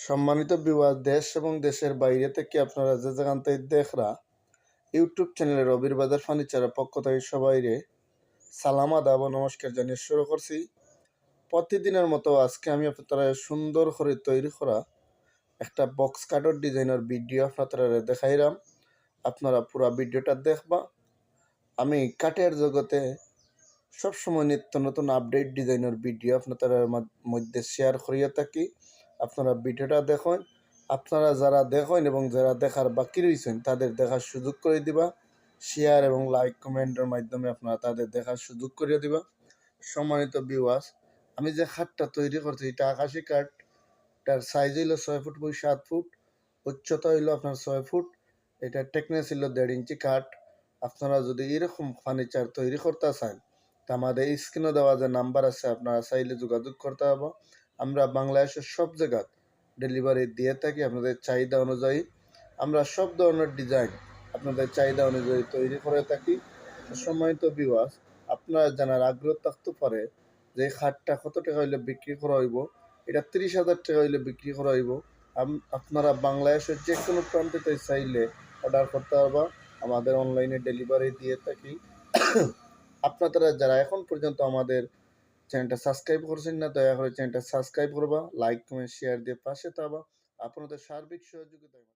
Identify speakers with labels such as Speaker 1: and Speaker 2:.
Speaker 1: সম্মানিত বিবাহ দেশ এবং দেশের বাইরে থেকে আপনারা যে থেকে দেখরা ইউটিউব চ্যানেলের রবির বাজার ফার্নিচারের পক্ষ থেকে সবাইরে সালাম, আদাব নমস্কার জানিয়ে শুরু করছি। প্রতিদিনের মতো আজকে আমি আপনারা সুন্দর করে তৈরি করা একটা বক্স কাটার ডিজাইনের ভিডিও আপনারা দেখাইলাম। আপনারা পুরো ভিডিওটা দেখবা। আমি কাঠের জগতে সবসময় নিত্য নতুন আপডেট ডিজাইনের ভিডিও আপনাদের মধ্যে শেয়ার করিয়া থাকি। আপনারা ভিডিওটা দেখুন, আপনারা যারা দেখেন এবং যারা দেখার বাকি রয়েছেন, তাদের দেখার সুযোগ করে দিবা। শেয়ার এবং লাইক কমেন্টের মাধ্যমে আপনারা তাদের দেখার সুযোগ করে দিবা। সম্মানিত ভিউয়ার্স আমি যে খাটটা তৈরি করছি, এটা আকাশি কাঠ এটার সাইজ হইল ছয় ফুট বই সাত ফুট, উচ্চতা হইল আপনার ছয় ফুট। এটা টেকনেস হইল দেড় ইঞ্চি কাঠ আপনারা যদি এরকম ফার্নিচার তৈরি করতে চান তা আমাদের স্ক্রিনে দেওয়া যে নাম্বার আছে, আপনারা চাইলে যোগাযোগ করতে হবে আমরা বাংলাদেশের সব জায়গা ডেলিভারি দিয়ে থাকি আপনাদের চাহিদা অনুযায়ী। আমরা সব ধরনের ডিজাইন আপনাদের চাহিদা অনুযায়ী তৈরি করে থাকি। সময় তো বিবাস আপনারা জানার আগ্রহ থাকতে পারে যে খাটটা কত টাকা হইলে বিক্রি করা হইব, এটা তিরিশ হাজার টাকা হইলে বিক্রি করা হইব। আপনারা বাংলাদেশের যে কোনো প্রান্তে চাইলে অর্ডার করতে পারবা। আমাদের অনলাইনে ডেলিভারি দিয়ে থাকি। আপনারা যারা এখন পর্যন্ত আমাদের চ্যানেলটা সাবস্ক্রাইব করছেন না, দয়া করে চ্যানেলটা সাবস্ক্রাইব করবা, লাইক, কমেন্ট শেয়ার দিয়ে পাশে থাকবা। আপনাদের সার্বিক সহযোগিতা